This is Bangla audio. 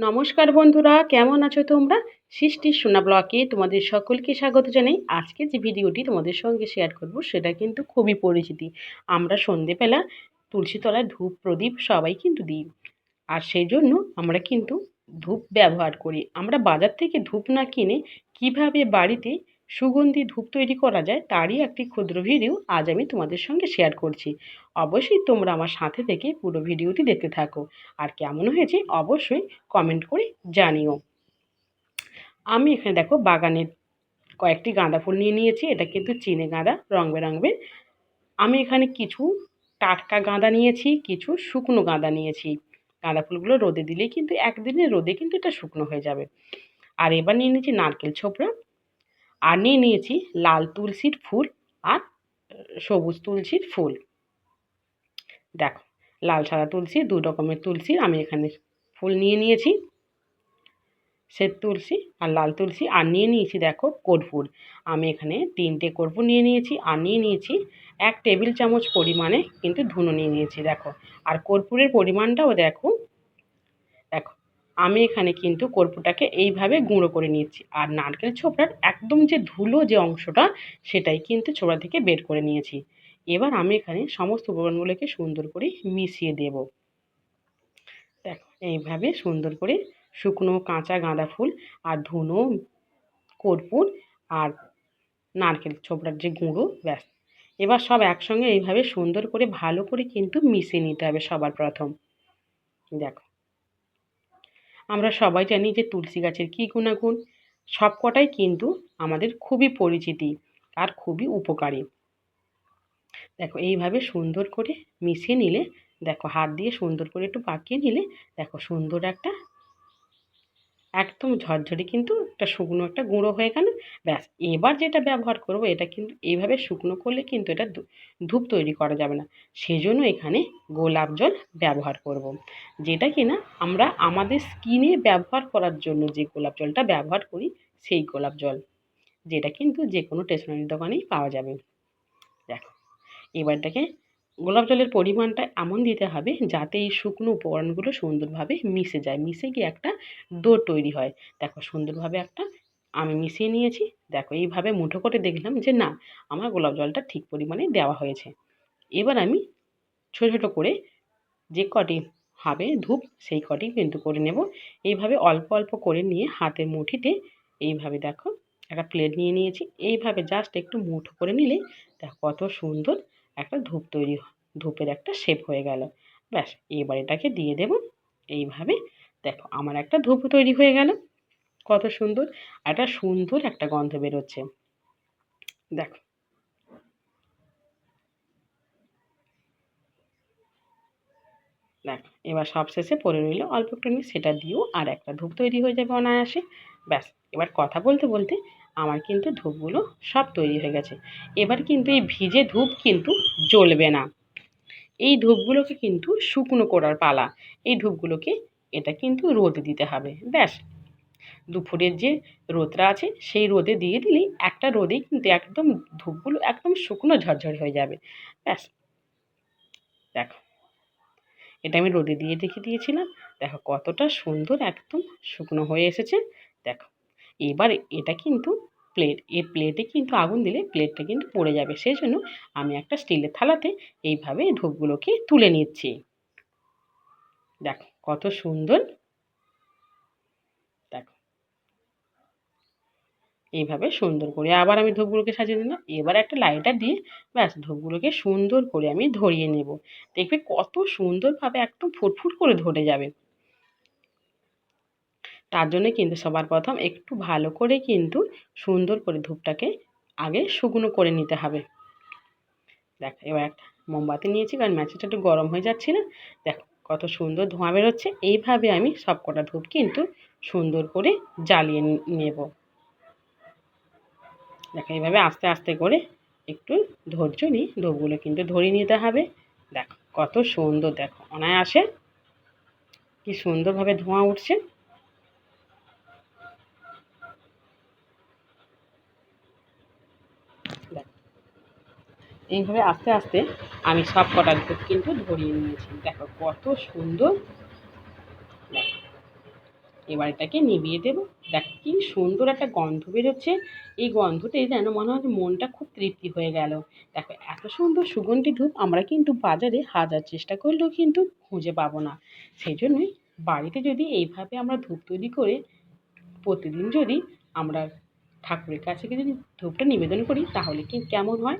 নমস্কার বন্ধুরা, কেমন আছো তোমরা? সৃষ্টির সোনা ব্লকে তোমাদের সকলকে স্বাগত জানাই। আজকে যে ভিডিওটি তোমাদের সঙ্গে শেয়ার করব, সেটা কিন্তু খুবই পরিচিতি। আমরা সন্ধেবেলা তুলসীতলায় ধূপ প্রদীপ সবাই কিন্তু দিই। আর সেই জন্য আমরা কিন্তু ধূপ ব্যবহার করি। আমরা বাজার থেকে ধূপ না কিনে কীভাবে বাড়িতে সুগন্ধি ধূপ তৈরি করা যায়, তারই একটি ক্ষুদ্র ভিডিও আজ আমি তোমাদের সঙ্গে শেয়ার করছি। অবশ্যই তোমরা আমার সাথে থেকে পুরো ভিডিওটি দেখতে থাকো। আর কেমন হয়েছে অবশ্যই কমেন্ট করে জানিও। আমি এখানে দেখো বাগানের কয়েকটি গাঁদা ফুল নিয়ে নিয়েছি, এটা কিন্তু চিনে গাঁদা, রং বেরঙের। আমি এখানে কিছু টাটকা গাঁদা নিয়েছি, কিছু শুকনো গাঁদা নিয়েছি। গাঁদা ফুলগুলো রোদে দিলেই কিন্তু একদিনের রোদে কিন্তু এটা শুকনো হয়ে যাবে। আর এবার নিয়ে নিয়েছি নারকেল ছোবড়া আর নিয়ে নিয়েছি লাল তুলসীর ফুল আর সবুজ তুলসীর ফুল। দেখো, লাল, সাদা তুলসী, দু রকমের তুলসী আমি এখানে ফুল নিয়ে নিয়েছি। শ্বেত তুলসী আর লাল তুলসী আর নিয়ে নিয়েছি, দেখো, কর্পূর। আমি এখানে তিনটে কর্পূর নিয়ে নিয়েছি আর নিয়ে নিয়েছি। এক টেবিল চামচ পরিমাণে কিন্তু ধুনো নিয়ে নিয়েছি, দেখো। আর কর্পূরের পরিমাণটাও দেখো দেখো আমি এখানে কিন্তু কর্পূরটাকে এইভাবে গুঁড়ো করে নিয়েছি। আর নারকেল ছোবড়ার একদম যে ধুলো যে অংশটা, সেটাই কিন্তু ছোবড়া থেকে বের করে নিয়েছি। এবার আমি এখানে সমস্ত উপকরণগুলোকে সুন্দর করে মিশিয়ে দেব। দেখো, এইভাবে সুন্দর করে শুকনো কাঁচা গাঁদা ফুল আর ধুনো কর্পূর আর নারকেল ছোবড়ার যে গুঁড়ো, ব্যাস। এবার সব একসঙ্গে এইভাবে সুন্দর করে ভালো করে কিন্তু মিশিয়ে নিতে হবে সবার প্রথম। দেখো আমরা সবাই জানি যে তুলসী গাছের কী গুণাগুণ। সব কটাই কিন্তু আমাদের খুবই পরিচিতি আর খুবই উপকারী। দেখো, এইভাবে সুন্দর করে মিশিয়ে নিলে, দেখো, হাত দিয়ে সুন্দর করে একটু পাকিয়ে নিলে, দেখো, সুন্দর একটা একদম ঝরঝরে কিন্তু একটা শুকনো একটা গুঁড়ো হয়ে গেল। ব্যাস, এবার যেটা ব্যবহার করব এটা কিন্তু এইভাবে শুকনো করলে কিন্তু এটা ধূপ তৈরি করা যাবে না। সেজন্য এখানে গোলাপ জল ব্যবহার করব। যেটা কিনা আমরা আমাদের স্কিনে ব্যবহার করার জন্য যে গোলাপ জলটা ব্যবহার করি, সেই গোলাপ জল। যেটা কিন্তু যে কোনো স্টেশনারি দোকানেই পাওয়া যাবে। দেখো, এবারটাকে গোলাপ জলের পরিমাণটা এমন দিতে হবে যাতে এই শুকনো উপকরণগুলো সুন্দরভাবে মিশে যায়। মিশে গিয়ে একটা ডো তৈরি হয়। দেখো সুন্দরভাবে একটা আমি মিশিয়ে নিয়েছি। দেখো এইভাবে মুঠো করে দেখলাম যে না, আমার গোলাপ জলটা ঠিক পরিমাণে দেওয়া হয়েছে। এবার আমি ছোটো ছোটো করে যে কটি হবে ধূপ, সেই কটি কিন্তু করে নেব। এইভাবে অল্প অল্প করে নিয়ে হাতের মুঠিতে এইভাবে দেখো একটা প্লেট নিয়ে নিয়েছি। এইভাবে জাস্ট একটু মুঠো করে নিলে দেখো কত সুন্দর একটা ধূপ তৈরি ধূপের একটা শেপ হয়ে গেল। ব্যাস, এবার এটাকে দিয়ে দেব। এইভাবে দেখো, আমার একটা ধূপ তৈরি হয়ে গেল। কত সুন্দর, একটা সুন্দর একটা গন্ধ বেরোচ্ছে। দেখো। দেখ, এবার সবশেষে পরে রইল অল্প একটু সেটা দিয়েও আর একটা ধূপ তৈরি হয়ে যাবে অনায়াসে। ব্যাস, এবার কথা বলতে বলতে আমার কিন্তু ধূপগুলো সব তৈরি হয়ে গেছে। এবার কিন্তু এই ভিজে ধূপ কিন্তু জ্বলবে না। এই ধূপগুলোকে কিন্তু শুকনো করার পালা। এই ধূপগুলোকে এটা কিন্তু রোদে দিতে হবে। ব্যাস। দুপুরের যে রোদটা আছে, সেই রোদে দিয়ে দিলেই একটা রোদেই কিন্তু একদম ধূপগুলো একদম শুকনো ঝরঝরে হয়ে যাবে। ব্যাস। দেখো। এটা আমি রোদে দিয়ে রেখে দিয়েছিলাম। দেখো কতটা সুন্দর একদম শুকনো হয়ে এসেছে। দেখো। এবার এটা কিন্তু প্লেট এই প্লেটে কিন্তু আগুন দিলে প্লেটটা কিন্তু পড়ে যাবে। সেই জন্য আমি একটা স্টিলের থালাতে এইভাবে ধূপগুলোকে তুলে নিচ্ছি। দেখো কত সুন্দর। দেখো। এইভাবে সুন্দর করে আবার আমি ধূপগুলোকে সাজিয়ে দিলাম। এবার একটা লাইটার দিয়ে ব্যাস ধূপগুলোকে সুন্দর করে আমি ধরিয়ে নেব। দেখবে কত সুন্দরভাবে একদম ফুটফুট করে ধরে যাবে। তার জন্য কিন্তু সবার প্রথম একটু ভালো করে কিন্তু সুন্দর করে ধূপটাকে আগে শুকনো করে নিতে হবে। দেখ, এবার একটা মোমবাতি নিয়েছি কারণ ম্যাচটা একটু গরম হয়ে যাচ্ছে না। দেখো, কত সুন্দর ধোঁয়া বেরোচ্ছে। এইভাবে আমি সব কটা ধূপ কিন্তু সুন্দর করে জ্বালিয়ে নেব। দেখো, এইভাবে আস্তে আস্তে করে একটু ধৈর্য নিয়ে ধূপগুলো কিন্তু ধরিয়ে নিতে হবে। দেখো, কত সুন্দর, দেখো, অনায়াসে কি সুন্দরভাবে ধোঁয়া উঠছে। এইভাবে আস্তে আস্তে আমি সব কটা ধূপ কিন্তু ধরিয়ে নিয়েছি। দেখো কত সুন্দর। এবার এটাকে নিভিয়ে দেবো। দেখ কি সুন্দর একটা গন্ধ বেরোচ্ছে। এই গন্ধতেই যেন মনে হয় মনটা খুব তৃপ্তি হয়ে গেল। দেখো, এত সুন্দর সুগন্ধি ধূপ আমরা কিন্তু বাজারে হাজার চেষ্টা করলেও কিন্তু খুঁজে পাবো না। সেই জন্যই বাড়িতে যদি এইভাবে আমরা ধূপ তৈরি করে প্রতিদিন যদি আমরা ঠাকুরের কাছে যদি ধূপটা নিবেদন করি, তাহলে কি কেমন হয়?